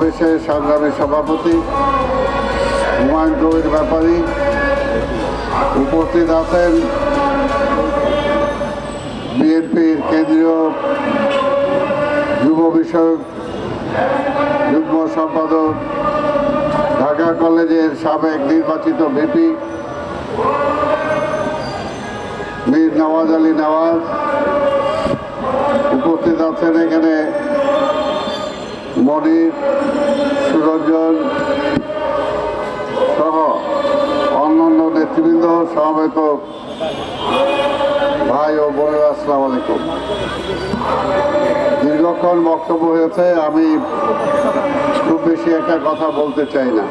সমাবেশের সংগ্রামী সভাপতি হুমায়ুন কবির ব্যাপারী উপস্থিত আছেন বিএনপির কেন্দ্রীয় যুব বিষয়ক যুগ্ম সম্পাদক, ঢাকা কলেজের সাবেক নির্বাচিত ভিপি মীর নওয়াজ আলী নওয়াজ উপস্থিত আছেন এখানে। মনির, সুরঞ্জন সহ অন্যান্য নেতৃবৃন্দ সমাবেত ভাই ও বোনেরা, আসসালামু আলাইকুম। দীর্ঘক্ষণ বক্তব্য হয়েছে, আমি খুব বেশি একটা কথা বলতে চাই না।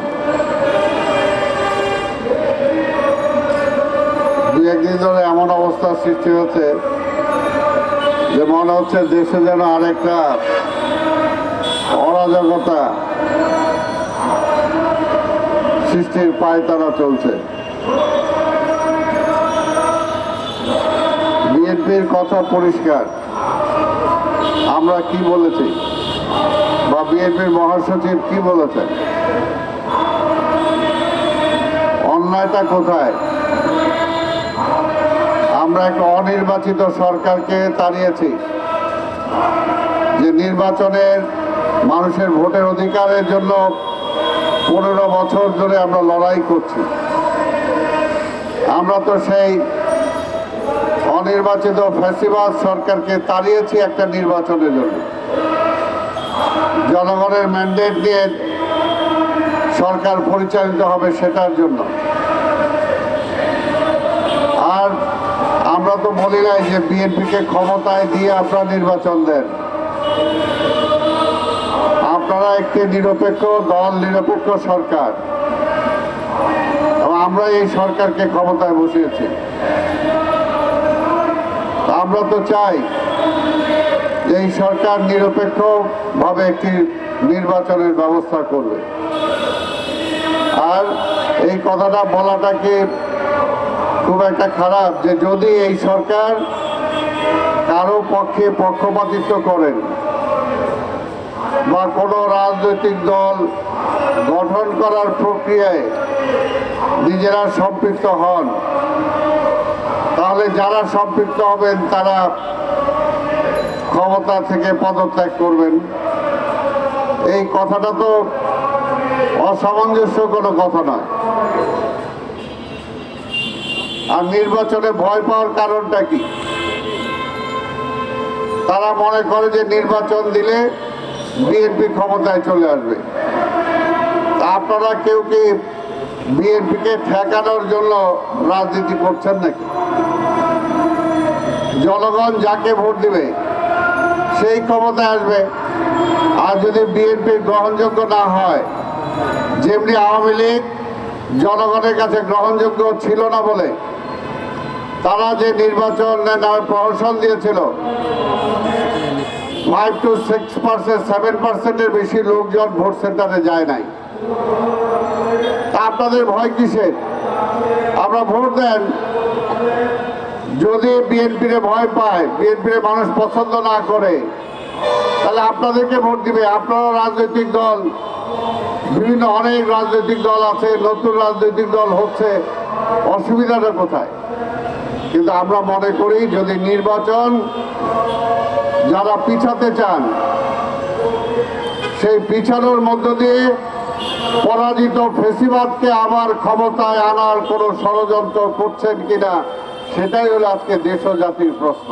দু একদিন ধরে এমন অবস্থার সৃষ্টি হয়েছে যে মনে হচ্ছে দেশে যেন আরেকটা অরাজকতা সৃষ্টির পায়তারা চলছে। বিএনপির কথা পরিষ্কার। আমরা কি বলেছি? বা বিএনপির মহাসচিব কি বলেছেন অন্যায়টা কোথায়? আমরা একটা অনির্বাচিত সরকারকে তাড়িয়েছি যে নির্বাচনের মানুষের ভোটের অধিকারের জন্য পনেরো বছর ধরে আমরা লড়াই করছি। আমরা তো সেই অনির্বাচিত ফ্যাসিবাদ সরকারকে তাড়িয়েছি একটা নির্বাচনের জন্য। জনগণের ম্যান্ডেট নিয়ে সরকার পরিচালিত হবে সেটার জন্য। আর আমরা তো বলি নাই যে বিএনপিকে ক্ষমতায় দিয়ে আপনারা নির্বাচন দেন। আপনারা একটি নিরপেক্ষ দল, নিরপেক্ষ সরকার। আমরা এই সরকারকে ক্ষমতায় বসিয়েছি। আমরা তো চাই এই সরকার নিরপেক্ষভাবে একটি নির্বাচনের ব্যবস্থা করবে। আর এই কথাটা বলাটাকে খুব একটা খারাপ যে যদি এই সরকার কারও পক্ষে পক্ষপাতিত্ব করেন বা কোনো রাজনৈতিক দল গঠন করার প্রক্রিয়ায় নিজেরা সম্পৃক্ত হন, তাহলে যারা সম্পৃক্ত হবেন তারা ক্ষমতা থেকে পদত্যাগ করবেন। এই কথাটা তো অসামঞ্জস্য কোনো কথা নয়। আর নির্বাচনে ভয় পাওয়ার কারণটা কি? তারা মনে করে যে নির্বাচন দিলে বিএনপি ক্ষমতায় চলে আসবে। আপনারা কেউ কি বিএনপিকে ঠেকানোর জন্য রাজনীতি করছেন নাকি? জনগণ যাকে ভোট দিবে, সেই ক্ষমতায় আসবে। আর যদি বিএনপি গ্রহণযোগ্য না হয়, যেমনি আওয়ামী লীগ জনগণের কাছে গ্রহণযোগ্য ছিল না বলে, তারা যে নির্বাচন প্রহসন দিয়েছিল five two six percent seven পার্সেন্টের বেশি লোকজন ভোট সেন্টারে যায় নাই। আপনাদের ভয় কিসের? আমরা ভোট দেন। যদি বিএনপির ভয় পায়, বিএনপির মানুষ পছন্দ না করে, তাহলে আপনাদেরকে ভোট দিবে। আপনারা রাজনৈতিক দল, বিভিন্ন অনেক রাজনৈতিক দল আছে, নতুন রাজনৈতিক দল হচ্ছে, অসুবিধাটা কোথায়? কিন্তু আমরা মনে করি, যদি নির্বাচন যারা পিছাতে চান, সেই পিছানোর মধ্য দিয়ে পরাজিত ফেসিবাদকে আবার ক্ষমতায় আনার কোনো ষড়যন্ত্র করছেন কিনা, সেটাই হলো আজকে দেশ জাতির প্রশ্ন।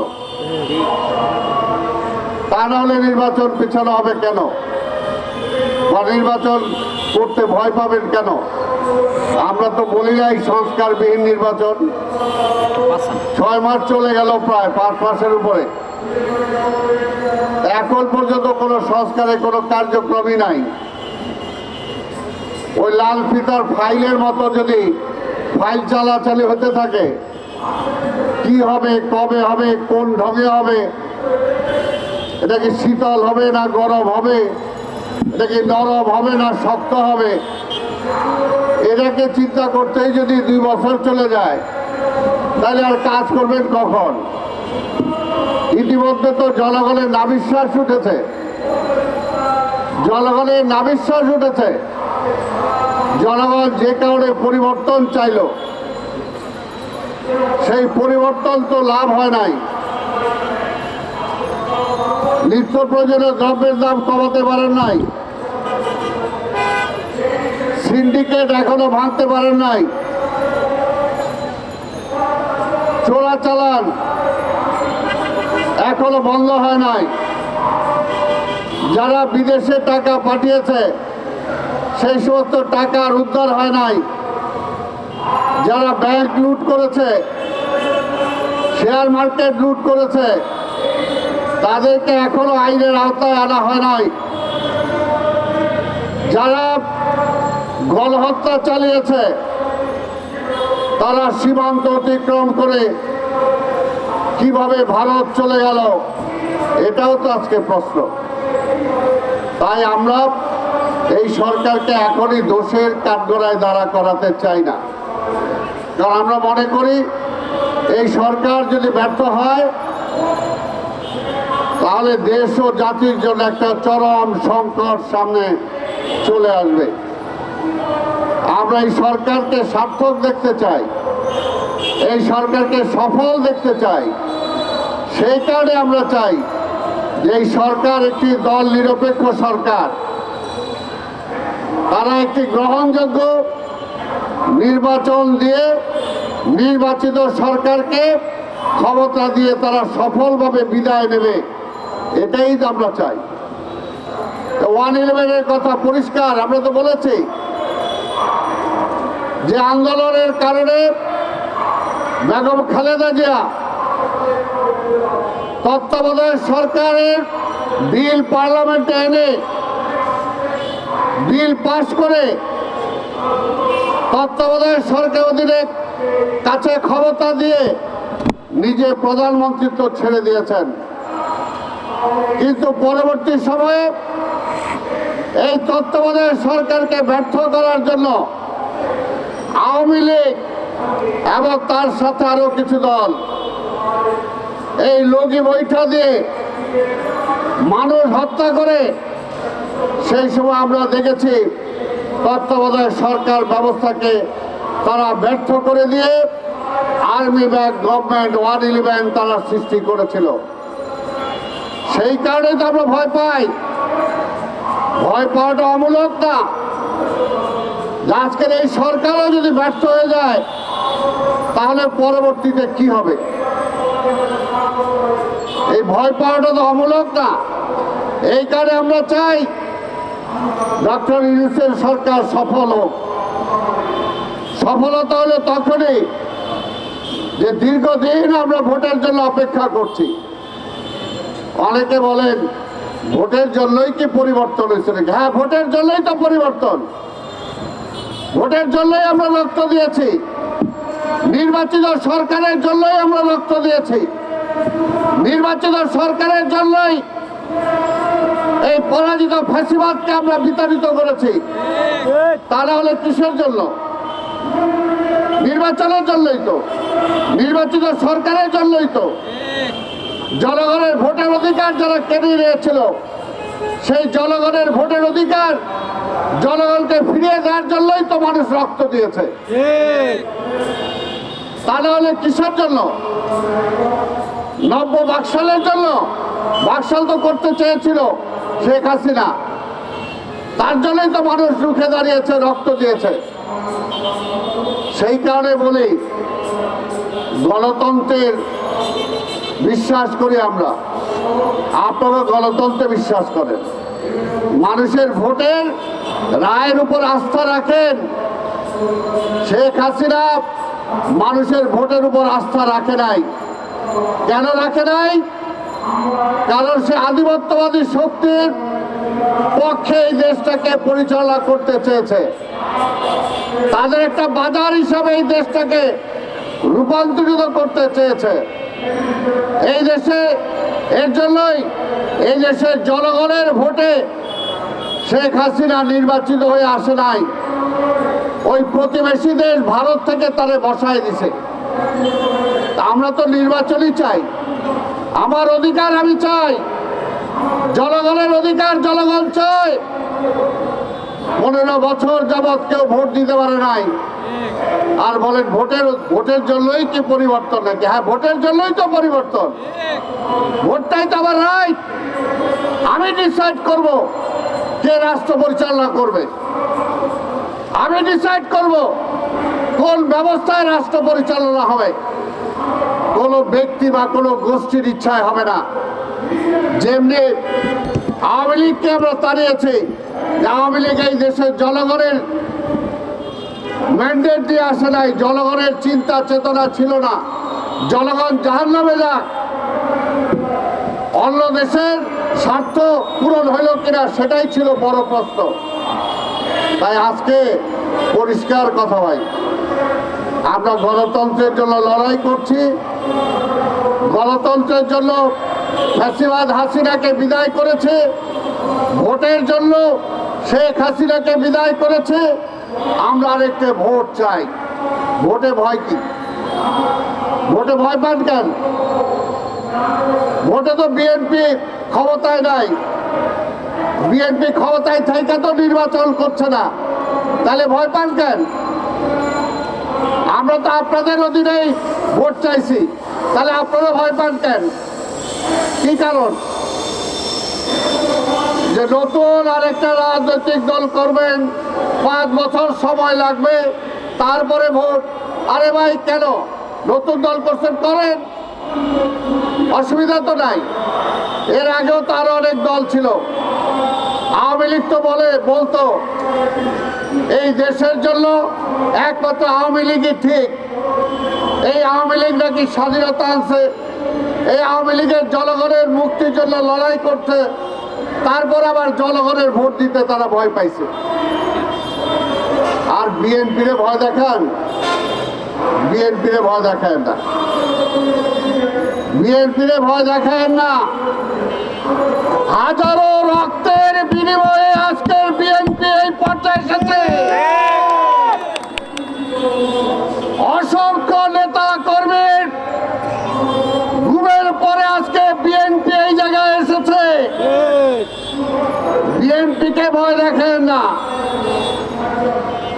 তা নাহলে নির্বাচন পিছানো হবে কেন? বা নির্বাচন করতে ভয় পাবেন কেন? আমরা তো বলি নাই সংস্কারবিহীন নির্বাচন। ছয় মাস চলে গেল প্রায়, পাঁচ মাসের উপরে। এখন পর্যন্ত কোনো সংস্কারের কোনো কার্যক্রমই নাই। ওই লাল ফিতার ফাইলের মতো যদি ফাইল চালাচালি হতে থাকে, কি হবে, কবে হবে, কোন ঢঙে হবে, এটা কি শীতল হবে না গরম হবে, এটা কি নরম হবে না শক্ত হবে, এটাকে চিন্তা করতেই যদি দুই বছর চলে যায়, তাহলে আর কাজ করবেন কখন? ইতিমধ্যে তো জনগণের নাবিশ্বাস উঠেছে। জনগণের নাবিশ্বাস উঠেছে। জনগণ যে কারণে পরিবর্তন চাইল, সেই পরিবর্তন তো লাভ হয় নাই। নিত্য প্রয়োজনীয় দ্রব্যের দাম কমাতে পারেন নাই। সিন্ডিকেট এখনও ভাঙতে পারেন নাই। চোরাচালান এখনও বন্ধ হয় নাই। যারা বিদেশে টাকা পাঠিয়েছে, সেই সমস্ত টাকার উদ্ধার হয় নাই। যারা ব্যাংক লুট করেছে শেয়ার মার্কেট লুট করেছে, তাদেরকে এখনও আইনের আওতায় আনা হয় নাই। যারা গণহত্যা চালিয়েছে, তারা সীমান্ত অতিক্রম করে কীভাবে ভারত চলে গেল? এটাও তো আজকে প্রশ্ন। তাই আমরা এই সরকারকে এখনই দোষের কাঠগড়ায় দাঁড়া করাতে চাই না। কারণ আমরা মনে করি, এই সরকার যদি ব্যর্থ হয়, তাহলে দেশ ও জাতির জন্য একটা চরম সংকট সামনে চলে আসবে। আমরা এই সরকারকে সার্থক দেখতে চাই। এই সরকারকে সফল দেখতে চাই। সেই কারণে আমরা চাই যে এই সরকার একটি দল নিরপেক্ষ সরকার। তারা একটি গ্রহণযোগ্য নির্বাচন দিয়ে নির্বাচিত সরকারকে ক্ষমতা দিয়ে তারা সফলভাবে বিদায় নেবে, এটাই তো আমরা চাই। ওয়ান ইলেভেনের কথা পরিষ্কার আমরা তো বলেছি যে আন্দোলনের কারণে বেগম খালেদা জিয়া, তত্ত্বাবধায়ক সরকারের বিল পার্লামেন্টে এনে বিল পাশ করে তত্ত্বাবধায়ক সরকার অধীনে কাছে ক্ষমতা দিয়ে নিজে প্রধানমন্ত্রিত্ব ছেড়ে দিয়েছেন। কিন্তু পরবর্তী সময়ে এই তত্ত্বাবধায়ক সরকারকে ব্যর্থ করার জন্য আওয়ামী লীগ এবং তার সাথে আরও কিছু দল। এই লগি বৈঠা দিয়ে মানুষ হত্যা করে, সেই সময় আমরা দেখেছি তত্ত্বাবধায়ক সরকার ব্যবস্থাকে তারা ব্যর্থ করে দিয়ে army bank government, one eleven তারা সৃষ্টি করেছিল। সেই কারণে তো আমরা ভয় পাই। ভয় পাওয়াটা অমূলক না। আজকের এই সরকারও যদি ব্যর্থ হয়ে যায় তাহলে পরবর্তীতে কি হবে? এই ভয় পাওয়াটা তো অমূলক না। এই কারণে আমরা চাই ডক্টর ইউনুসের সরকার সফল হোক। সফলতা হলো তখনই যে দীর্ঘদিন আমরা ভোটের জন্য অপেক্ষা করছি, অনেকে বলেন ভোটের জন্যই কি পরিবর্তন হয়েছে নাকি? হ্যাঁ ভোটের জন্যই তো পরিবর্তন। ভোটের জন্যই আমরা রক্ত দিয়েছি। নির্বাচিত সরকারের জন্যই আমরা রক্ত দিয়েছি। নির্বাচিত সরকারের জন্যই এই পরাজিত ফ্যাসিবাদকে আমরা বিতাড়িত করেছি। তারা হলে কিসের জন্য? নির্বাচনের জন্যই তো। নির্বাচিত সরকারের জন্যই তো। জনগণের ভোটের অধিকার যারা কেড়ে নিয়েছিল, সেই জনগণের ভোটের অধিকার জনগণকে ফিরিয়ে দেওয়ার জন্যই তো মানুষ রক্ত দিয়েছে। তা না হলে কিসের জন্য? নব্য বাকশালের জন্য? বাকশাল তো করতে চেয়েছিল শেখ হাসিনা। তার জন্যই তো মানুষ রুখে দাঁড়িয়েছে, রক্ত দিয়েছে। সেই কারণে বলি, গণতন্ত্রের বিশ্বাস করি আমরা। আপনারা গণতন্ত্রে বিশ্বাস করেন। মানুষের ভোটের রায়ের উপর আস্থা রাখেন। শেখ হাসিনা মানুষের ভোটের উপর আস্থা রাখে নাই। কেন রাখে নাই? কারণ সে আধিপত্যবাদী শক্তির পক্ষে এই দেশটাকে পরিচালনা করতে চেয়েছে। তাদের একটা বাজার হিসাবে এই দেশটাকে রূপান্তরিত করতে চেয়েছে। এই দেশে, এর জন্যই এই দেশের জনগণের ভোটে শেখ হাসিনা নির্বাচিত হয়ে আসে নাই। ওই প্রতিবেশী দেশ ভারত থেকে তারে বসায় দিছে। আমরা তো নির্বাচনই চাই। আমার অধিকার আমি চাই। জনগণের অধিকার জনগণ চাই পনেরো বছর যাবৎ কেউ ভোট দিতে পারে নাই। আর বলেন, ভোটের ভোটের জন্যই কি পরিবর্তন নাকি? হ্যাঁ ভোটের জন্যই তো পরিবর্তন। ভোটটাই তো আমার রাইট আমি ডিসাইড করব কে রাষ্ট্র পরিচালনা করবে। আমি ডিসাইড করব কোন ব্যবস্থায় রাষ্ট্র পরিচালনা হবে। কোনো ব্যক্তি বা কোনো গোষ্ঠীর ইচ্ছায় হবে না। যেমনি আওয়ামী লীগকে আমরা তাড়িয়েছি আওয়ামী লীগ এই দেশের জনগণের ম্যান্ডেট দিয়ে আসে নাই, জনগণের চিন্তা চেতনা ছিল না। জনগণ জাহান নামে যাক। অন্য দেশের স্বার্থ পূরণ হইল কিনা সেটাই ছিল বড় প্রশ্ন। তাই আজকে পরিষ্কার কথা ভাই। আমরা গণতন্ত্রের জন্য লড়াই করছি। গণতন্ত্রের জন্য ফ্যাসিবাদ হাসিনাকে বিদায় করেছে। ভোটের জন্য শেখ হাসিনাকে বিদায় করেছে। আমরা আরেকটা ভোট চাই। ভোটে ভয় কি? ভোটে ভয় পান কেন? ভোটে তো বিএনপি ক্ষমতায় নাই। বিএনপি ক্ষমতায় থাইকা তো নির্বাচন করছে না। তাহলে ভয় পান কেন? আমরা তো আপনাদের অধীনেই ভোট চাইছি। তাহলে আপনারা ভয় পান কেন? কি কারণ? যে নতুন আরেকটা রাজনৈতিক দল করবেন, পাঁচ বছর সময় লাগবে, তারপরে ভোট। আরে ভাই, কেন? নতুন দল করছেন করেন। অসুবিধা তো নাই। এর আগেও তো আরও অনেক দল ছিল। আওয়ামী লীগ তো বলে, বলতো, এই দেশের জন্য একমাত্র আওয়ামী লীগই ঠিক। এই আওয়ামী লীগ নাকি স্বাধীনতা আনছে। এই আওয়ামী লীগের জনগণের মুক্তির জন্য লড়াই করছে। তারপর আবার জনগণের ভোট দিতে তারা ভয় পাইছে। আর বিএনপিরে ভয় দেখান। বিএনপিরে ভয় দেখায় না। বিএনপিরে ভয় দেখেন না। হাজারো রক্তের বিনিময়ে আজকের বিএনপি এই পর্যায়ে এসেছে অসংখ্য নেতা কর্মীর ঘুমের পরে আজকে বিএনপি এই জায়গায় এসেছে বিএনপিকে ভয় দেখেন না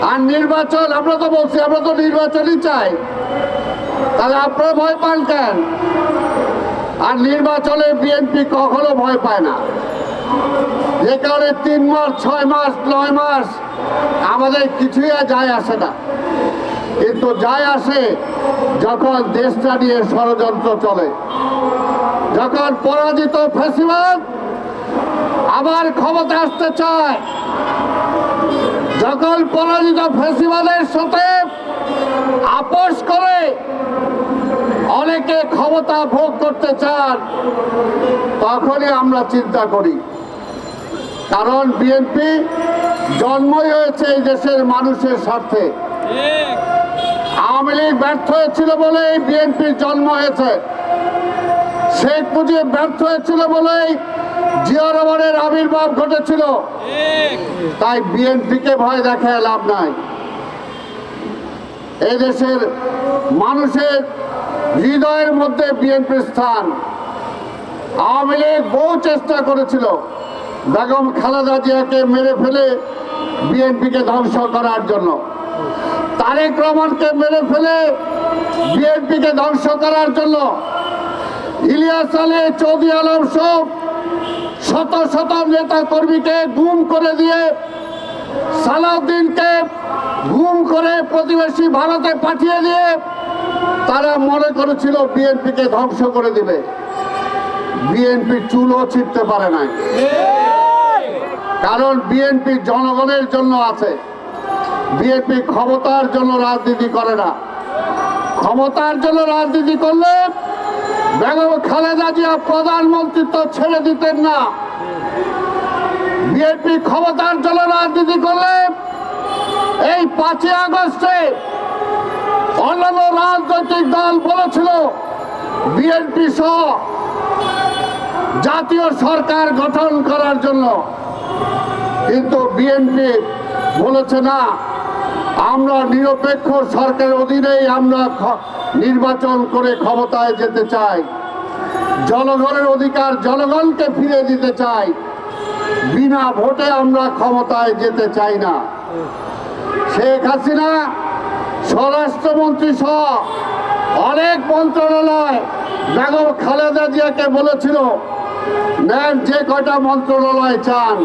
আর নির্বাচন, আমরা তো বলছি, আমরা তো নির্বাচনই চাই। তাহলে আপনারা ভয় পান কেন? আর নির্বাচনে বিএনপি কখনো ভয় পায় না। যে কারণে তিন মাস, ছয় মাস, নয় মাস আমাদের কিছুই যায় আসে না। কিন্তু যায় আসে যখন দেশটা নিয়ে ষড়যন্ত্র চলে। যখন পরাজিত ফেসিবাদ আবার ক্ষমতা আসতে চায়। যখন পরাজিত ফেসিবাদের সাথে আপোষ করে অনেকে ক্ষমতা ভোগ করতে চান, তখনই আমরা চিন্তা করি। কারণ বিএনপি জন্মই হয়েছে এই দেশের মানুষের স্বার্থে। আওয়ামী লীগ ব্যর্থ হয়েছিল বলেই বিএনপির জন্ম হয়েছে। শেখ মুজিব ব্যর্থ হয়েছিল বলেই জিয়া রহমানের আবির্ভাব ঘটেছিল। তাই বিএনপিকে ভয় দেখায় লাভ নাই। এই দেশের মানুষের হৃদয়ের মধ্যে বিএনপির স্থান। আওয়ামী লীগ বহু চেষ্টা করেছিল। বেগম খালেদা জিয়াকে মেরে ফেলে বিএনপিকে ধ্বংস করার জন্য। তারেক রহমানকে মেরে ফেলে বিএনপিকে ধ্বংস করার জন্য। ইলিয়াস আলী চৌধুরী আলম সব শত শত নেতা কর্মীকে গুম করে দিয়ে সালাউদ্দিনকে গুম করে প্রতিবেশী ভারতে পাঠিয়ে দিয়ে তারা মনে করেছিল বিএনপিকে ধ্বংস করে দিবে। বিএনপি চুলও ছিটতে পারে নাই। কারণ বিএনপি জনগণের জন্য আছে। বিএনপি ক্ষমতার জন্য রাজনীতি করে না। ক্ষমতার জন্য রাজনীতি করলে বেগম খালেদা জিয়া প্রধানমন্ত্রিত্ব ছেড়ে দিতেন না। বিএনপি ক্ষমতার জন্য রাজনীতি করলে এই পাঁচই আগস্টে অন্যান্য রাজনৈতিক দল বলেছিল, বিএনপি সহ জাতীয় সরকার গঠন করার জন্য। কিন্তু বিএনপি বলেছে না, আমরা নিরপেক্ষ সরকারের অধীনেই আমরা নির্বাচন করে ক্ষমতায় যেতে চাই। জনগণের অধিকার জনগণকে ফিরে দিতে চাই। বিনা ভোটে আমরা ক্ষমতায় যেতে চাই না। শেখ হাসিনা স্বরাষ্ট্রমন্ত্রী সহ অনেক মন্ত্রণালয় বেগম খালেদা জিয়াকে বলেছিল, নেন যে কয়টা মন্ত্রণালয় চান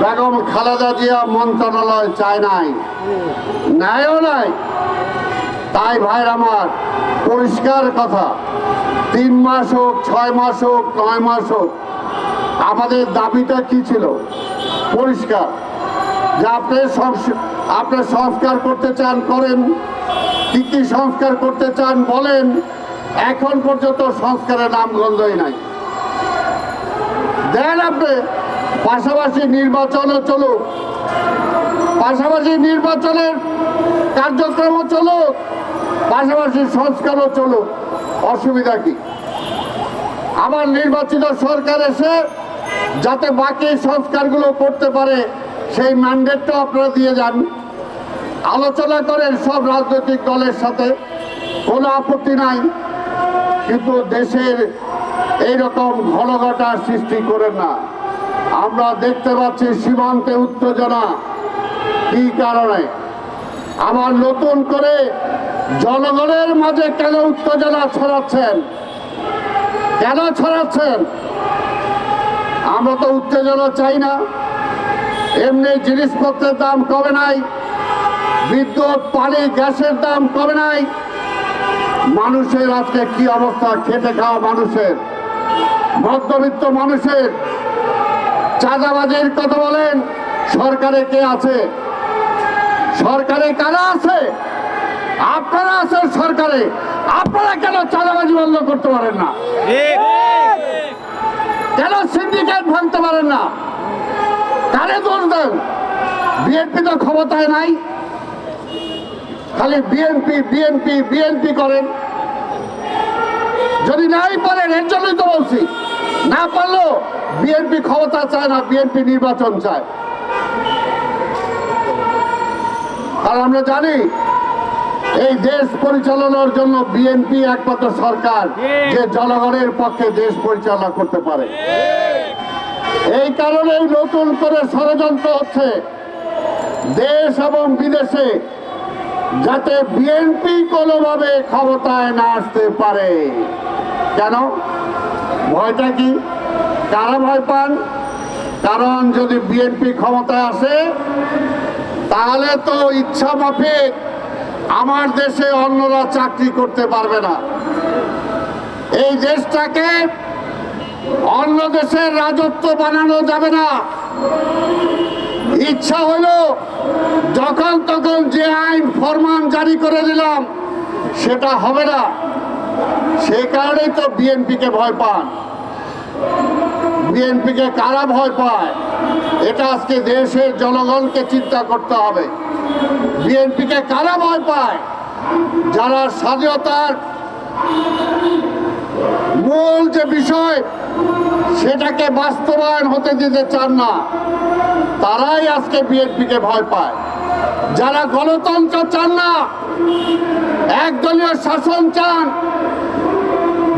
বেগম খালেদা জিয়া মন্ত্রণালয় চায় নাই। ন্যায়ও নাই। তাই ভাইর আমার পরিষ্কার কথা। তিন মাস হোক, ছয় মাস হোক, নয় মাস হোক, আমাদের দাবিটা কি ছিল? পরিষ্কার। যে আপনি আপনি সংস্কার করতে চান, করেন। কি কি সংস্কার করতে চান, বলেন। এখন পর্যন্ত সংস্কারের নাম গন্ধই নাই। দেন আপনি, পাশাপাশি নির্বাচনও চলুক। পাশাপাশি নির্বাচনের কার্যক্রমও চলুক। পাশাপাশি সংস্কারও চলুক, অসুবিধা কি? আমার নির্বাচিত সরকার এসে যাতে বাকি সংস্কারগুলো করতে পারে, সেই ম্যান্ডেটটা আপনারা দিয়ে যান। আলোচনা করেন সব রাজনৈতিক দলের সাথে, কোনো আপত্তি নাই, কিন্তু দেশের এইরকম ঘনঘটা সৃষ্টি করেন না। আমরা দেখতে পাচ্ছি সীমান্তে উত্তেজনা, কি কারণে? আবার নতুন করে জনগণের মাঝে কেন উত্তেজনা ছড়াচ্ছেন? কেন ছড়াচ্ছেন? আমরা তো উত্তেজনা চাই না। এমনি জিনিসপত্রের দাম কমে নাই, বিদ্যুৎ, পানি, গ্যাসের দাম কমে নাই। মানুষের আজকে কি অবস্থা? খেটে খাওয়া মানুষের, মধ্যবিত্ত মানুষের। চাঁদাবাজির কথা বলেন, সরকারে কে আছে? সরকারে কারা আছে? আপনারা আছেন সরকারে আপনারা কেন চাঁদাবাজি বন্ধ করতে পারেন না? কেন সিন্ডিকেট ভাঙতে পারেন না? কারে দোষ দেন? বিএনপি তো ক্ষমতায় নাই। খালি বিএনপি বিএনপি বিএনপি করেন। যদি নাই পারেন এর জন্যই তো বলছি। না পারলেও বিএনপি ক্ষমতা চায় না বিএনপি নির্বাচন চায়। আর আমরা জানি এই দেশ পরিচালনার জন্য বিএনপি একমাত্র সরকার যে জনগণের পক্ষে দেশ পরিচালনা করতে পারে। এই কারণেই নতুন করে ষড়যন্ত্র হচ্ছে দেশ এবং বিদেশে যাতে বিএনপি কোনোভাবে ক্ষমতায় না আসতে পারে। কেন? ভয়টা কি? কারা ভয় পান? কারণ যদি বিএনপি ক্ষমতায় আসে তাহলে তো ইচ্ছা মাফিক আমার দেশে অন্যরা চাকরি করতে পারবে না। এই দেশটাকে অন্য দেশের রাজত্ব বানানো যাবে না। ইচ্ছা হলো যখন তখন যে আইন ফরমান জারি করে দিলাম, সেটা হবে না। সে কারণেই তো বিএনপিকে ভয় পান। বিএনপিকে কারা ভয় পায়? এটা আজকে দেশের জনগণকে চিন্তা করতে হবে। বিএনপিকে কারা ভয় পায়? যারা স্বাধীনতার মূল যে বিষয়, সেটাকে বাস্তবায়ন হতে দিতে চান না, তারাই আজকে বিএনপিকে ভয় পায়। যারা গণতন্ত্র চান না, একদলীয় শাসন চান,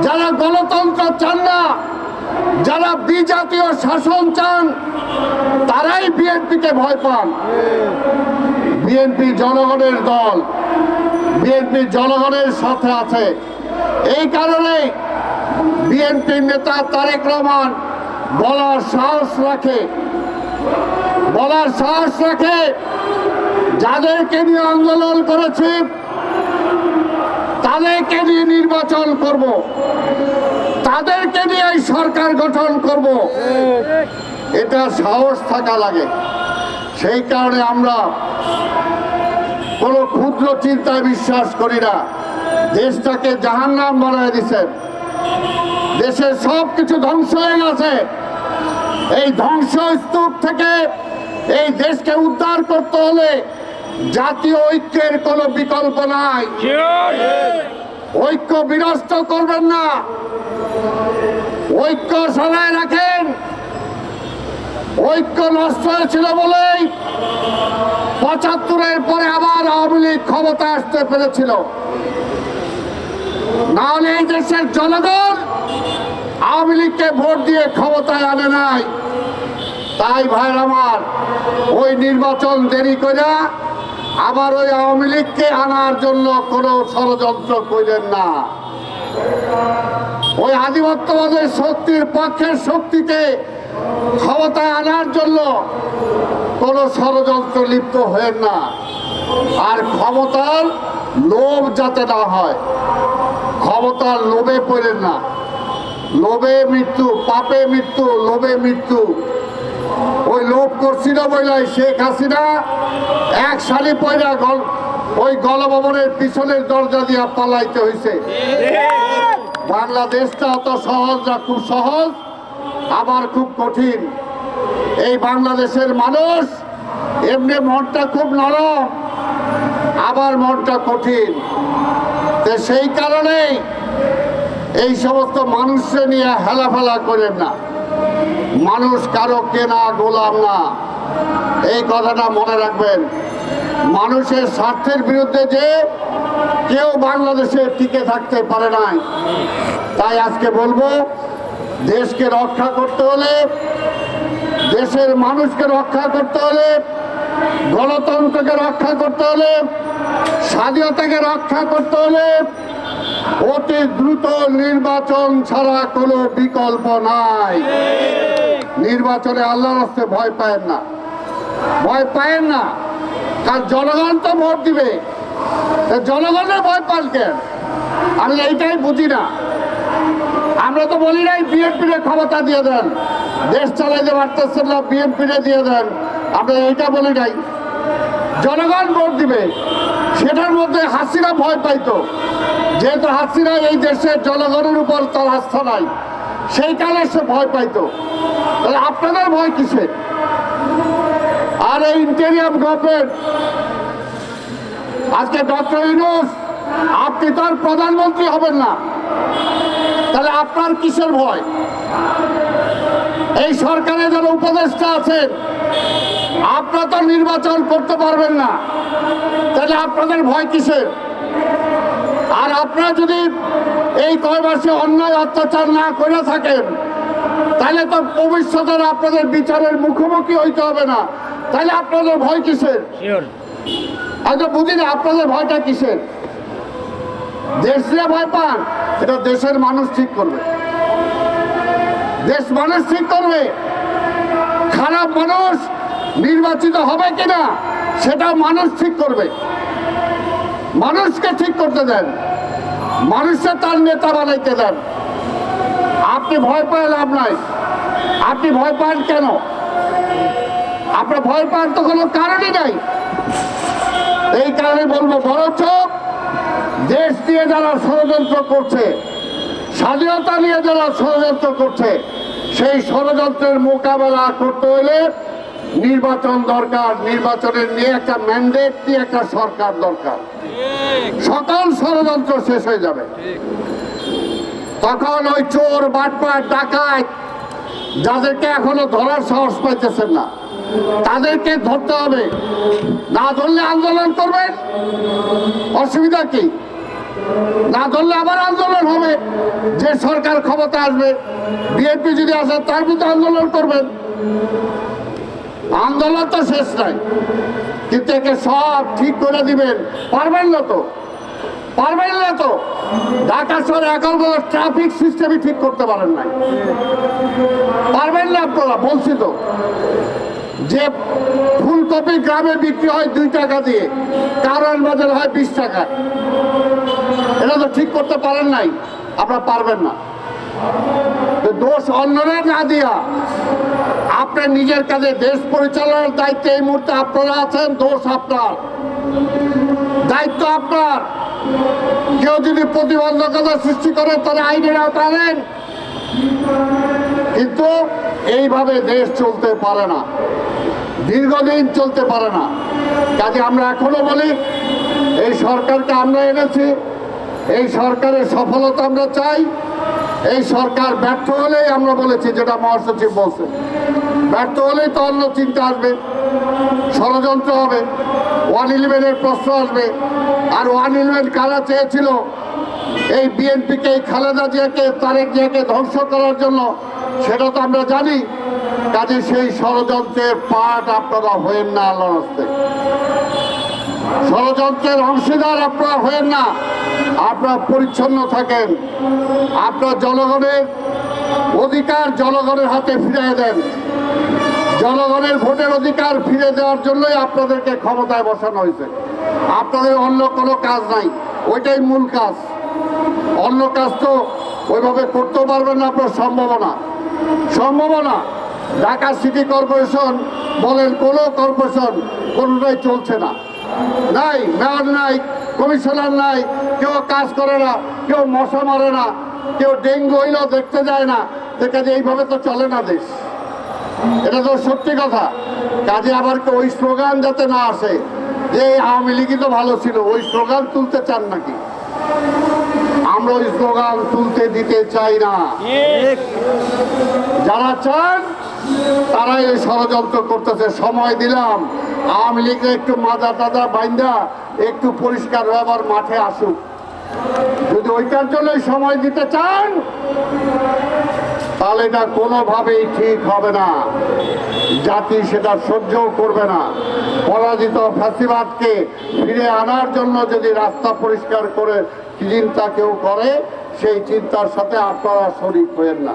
যারা গণতন্ত্র চান না যারা বিজাতীয় শাসন চান, তারাই বিএনপিকে ভয় পান। বিএনপি জনগণের দল বিএনপি জনগণের সাথে আছে। এই কারণে বিএনপির নেতা তারেক রহমান বলার সাহস রাখে। বলার সাহস রাখে, যাদেরকে নিয়ে আন্দোলন করেছি, তাদেরকে নিয়ে নির্বাচন করব। এই সরকার গঠন করব। এটা সাহস থাকা লাগে। সেই কারণে আমরা কোনো ক্ষুদ্র চিন্তায় বিশ্বাস করি না। দেশটাকে জাহান্নাম বানায় দিছেন দেশের সব কিছু ধ্বংস হয়ে গেছে। এই ধ্বংস স্তূপ থেকে এই দেশকে উদ্ধার করতে হলে জাতীয় ঐক্যের কোনো বিকল্প নাই। ঐক্য বিনষ্ট করবেন না। ঐক্য সবাই রাখেন। ঐক্য নষ্ট হয়েছিল বলেই পঁচাত্তরের পরে আবার আওয়ামী লীগ ক্ষমতা আসতে পেরেছিল। নাহলে এই দেশের জনগণ আওয়ামী লীগকে ভোট দিয়ে ক্ষমতায় আনে নাই। তাই ভাই আমার, ওই নির্বাচন দেরি করে আবার ওই আওয়ামী লীগকে আনার জন্য কোনো ষড়যন্ত্র করেন না। ওই আধিপত্যবাদের শক্তির পক্ষের শক্তিকে ক্ষমতায় আনার জন্য কোনো ষড়যন্ত্র লিপ্ত হয়েন না। আর ক্ষমতার লোভ যাতে না হয়, ক্ষমতার লোভে পড়েন না। লোভে মৃত্যু, পাপে মৃত্যু, লোভে মৃত্যু। ওই লোভ করছিল বইলাই শেখ হাসিনা, এক শাড়ি পয়লা গল ওই গণভবনের পিছনের দরজা দিয়া পালাইতে হয়েছে বাংলাদেশটা অত সহজ না, খুব সহজ, আবার খুব কঠিন। এই বাংলাদেশের মানুষ এমনি মনটা খুব নরম, আবার মনটা কঠিন। তো সেই কারণেই এই সমস্ত মানুষকে নিয়ে হেলাফেলা করেন না। মানুষ কারও কেনা গোলাম না। এই কথাটা মনে রাখবেন। মানুষের স্বার্থের বিরুদ্ধে যে কেউ বাংলাদেশে টিকে থাকতে পারে নাই, তাই আজকে বলব, দেশকে রক্ষা করতে হলে, দেশের মানুষকে রক্ষা করতে হলে, গণতন্ত্রকে রক্ষা করতে হলে, স্বাধীনতাকে রক্ষা করতে হলে, অতি দ্রুত নির্বাচন ছাড়া কোনো বিকল্প নাই। নির্বাচনে আল্লাহ রাস্তে ভয় পায় না। ভয় পায়েন না। কার জনগণ তো ভোট দিবে। জনগণের ভয় পান কেন? আমি এইটাই বুঝি না। আমরা তো বলি নাই, বিএনপির ক্ষমতা দিয়ে দেন। দেশ চালাইতে পারতেছেন না, বিএনপির দিয়ে দেন। আমরা এইটা বলি নাই। জনগণ ভোট দিবে। সেটার মধ্যে হাসিনা ভয় পাইতো। যেহেতু হাসিনা এই দেশের জনগণের উপর তার আস্থা নাই, সেই কারণে সে ভয় পাইতো। তাহলে আপনাদের ভয় কিসের? আর এই ইন্টেরিয়াম গভর্নমেন্ট আজকে ডক্টর ইউনুস, আপনি তো আর প্রধানমন্ত্রী হবেন না। তাহলে আপনার কিসের ভয়? এই সরকারে যারা উপদেষ্টা আছেন, আপনারা তো নির্বাচন করতে পারবেন না। তাহলে আপনাদের ভয় কিসের? আর আপনারা যদি এই কয় মাসে অন্যায় অত্যাচার না করে থাকেন, তাহলে তো ভবিষ্যতের আপনাদের বিচারের মুখোমুখি হইতে হবে না। তাহলে আপনাদের ভয় কিসের? আচ্ছা বুঝি না আপনাদের ভয়টা কিসের? দেশ নিয়ে ভয় পান এটা দেশের মানুষ ঠিক করবে। দেশ মানুষ ঠিক করবে খারাপ মানুষ নির্বাচিত হবে কিনা সেটা মানুষ ঠিক করবে। মানুষকে ঠিক করতে দেন মানুষকে তার নেতা বানাইতে দেন। আপনি ভয় পায় লাভ নাই। আপনি ভয় পান কেন? আপনার ভয় পান তো কোনো কারণই নাই। এই কারণে বলব বরঞ্চ দেশ নিয়ে যারা ষড়যন্ত্র করছে, স্বাধীনতা নিয়ে যারা ষড়যন্ত্র করছে, সেই ষড়যন্ত্রের মোকাবেলা করতে হলে নির্বাচন দরকার, নির্বাচনের নিয়ে একটা ম্যান্ডেট নিয়ে একটা সরকার দরকার। সকল ষড়যন্ত্র শেষ হয়ে যাবে। তখন ওই চোর বাটপাট ডাকাত, যাদেরকে এখনও ধরার সাহস পাইতেছেন না। তাদেরকে ধরতে হবে। না ধরলে আন্দোলন করবেন অসুবিধা কি? না ধরলে আবার আন্দোলন হবে। যে সরকার ক্ষমতা আসবে বিএনপি যদি আসে, তার বিরুদ্ধে আন্দোলন করবেন। আন্দোলন তো শেষ নাই। কিন্তু একে সব ঠিক করে দিবেন। পারবেন না তো? পারবেন না তো? ঢাকা শহরে এখন ট্রাফিক সিস্টেমই ঠিক করতে পারেন নাই। পারবেন না আপনারা, বলছি তো। যে ফুলকপি গ্রামে বিক্রি হয় দুই টাকা দিয়ে কারণ বাজার হয় বিশ টাকা। এটা তো ঠিক করতে পারেন নাই, আপনারা পারবেন না। তো দোষ অন্যরা না দিয়া আপনার নিজের কাজে দেশ পরিচালনার দায়িত্বে এই মুহূর্তে আপনারা আছেন, দোষ আপনার। দায়িত্ব আপনার। কেউ যদি প্রতিবন্ধকতা সৃষ্টি করে তাহলে আইনের আওতায় কিন্তু এইভাবে দেশ চলতে পারে না। দীর্ঘদিন চলতে পারে না। কাজে আমরা এখনও বলি, এই সরকারকে আমরা এনেছি, এই সরকারের সফলতা আমরা চাই, এই সরকার ব্যর্থ হলেই আমরা বলেছি যেটা মহাসচিব বলছে। ব্যর্থ হলেই তো অন্য চিন্তা আসবে, ষড়যন্ত্র হবে, ওয়ান ইলেভেনের প্রশ্ন আসবে। আর ওয়ান ইলেভেন কারা চেয়েছিল? এই বিএনপিকে, এই খালেদা জিয়াকে, তারেক জিয়াকে ধ্বংস করার জন্য, সেটা তো আমরা জানি। কাজে সেই ষড়যন্ত্রের পাঠ আপনারা হয়েন না আল্লাহর হস্তে। ষড়যন্ত্রের অংশীদার আপনারা হয়েন না। আপনারা পরিচ্ছন্ন থাকেন। আপনার জনগণের অধিকার জনগণের হাতে ফিরিয়ে দেন। জনগণের ভোটের অধিকার ফিরে দেওয়ার জন্যই আপনাদেরকে ক্ষমতায় বসানো হয়েছে। আপনাদের অন্য কোনো কাজ নাই। ওইটাই মূল কাজ। অন্য কাজ তো ওইভাবে করতেও পারবেন না আপনার, সম্ভাবনা। সম্ভাবনা। ঢাকা সিটি কর্পোরেশন বলেন কোনো কর্পোরেশন কোনোটাই চলছে না। নাই মেয়র নাই কমিশনার নাই কেউ কাজ করে না কেউ মশা মারে না কেউ ডেঙ্গু হইলেও দেখতে যায় না। কাজে এইভাবে তো চলে না দেশ। এটা তো সত্যি কথা। কাজে আবার কেউ ওই স্লোগান যাতে না আসে যে আওয়ামী লীগই তো ভালো ছিল ওই স্লোগান তুলতে চান নাকি? আমরা ওই স্লোগান তুলতে দিতে চাই না। যারা চান তারাই এই ষড়যন্ত্র করতেছে। সময় দিলাম। আওয়ামী লীগের একটু মাজা টাদা বাইন্দা, একটু পরিষ্কার হয়ে আবার মাঠে আসুক। যদি ওইটার জন্য সময় দিতে চান, তাহলে এটা কোনোভাবেই ঠিক হবে না। জাতি সেটা সহ্যও করবে না। পরাজিত ফ্যাসিবাদকে ফিরে আনার জন্য যদি রাস্তা পরিষ্কার করে চিন্তা কেউ করে, সেই চিন্তার সাথে আপনারা শরিক হয়েন না।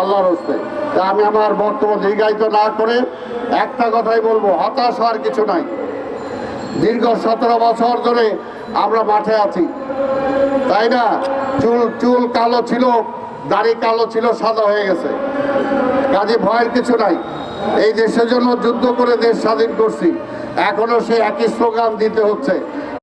আল্লাহর হস্তে। তা আমি আমার বক্তব্য দীর্ঘায়িত না করে একটা কথাই বলব, হতাশ হওয়ার কিছু নাই। দীর্ঘ সতেরো বছর ধরে আমরা মাঠে আছি। তাই না? চুল চুল কালো ছিল, দাড়ি কালো ছিল, সাদা হয়ে গেছে। কাজে ভয়ের কিছু নাই। এই দেশের জন্য যুদ্ধ করে দেশ স্বাধীন করছি। এখনও সে একই স্লোগান দিতে হচ্ছে।